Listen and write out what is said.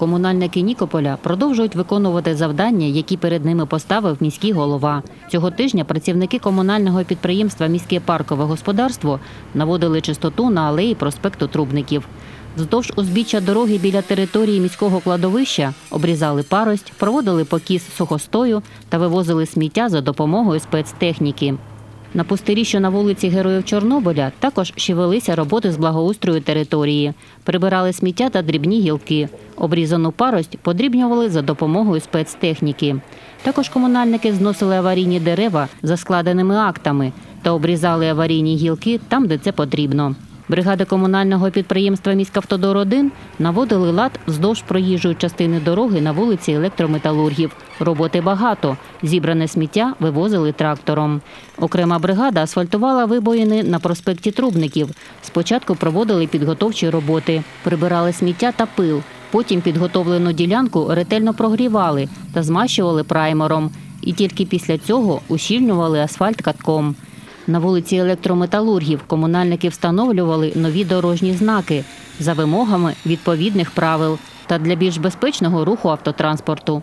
комунальники Нікополя продовжують виконувати завдання, які перед ними поставив міський голова. Цього тижня працівники комунального підприємства Міське паркове господарство наводили чистоту на алеї проспекту Трубників. Вздовж узбіччя дороги біля території міського кладовища обрізали парость, проводили покіс сухостою та вивозили сміття за допомогою спецтехніки. На пустирі, що на вулиці Героїв Чорнобиля, також ще велися роботи з благоустрою території. Прибирали сміття та дрібні гілки. Обрізану парость подрібнювали за допомогою спецтехніки. Також комунальники зносили аварійні дерева за складеними актами та обрізали аварійні гілки там, де це потрібно. Бригади комунального підприємства «Міськавтодор 1 наводили лад вздовж проїжджої частини дороги на вулиці електрометалургів. Роботи багато. Зібране сміття вивозили трактором. Окрема бригада асфальтувала вибоїни на проспекті Трубників. Спочатку проводили підготовчі роботи, прибирали сміття та пил. Потім підготовлену ділянку ретельно прогрівали та змащували праймером. І тільки після цього ущільнювали асфальт катком. На вулиці електрометалургів комунальники встановлювали нові дорожні знаки за вимогами відповідних правил та для більш безпечного руху автотранспорту.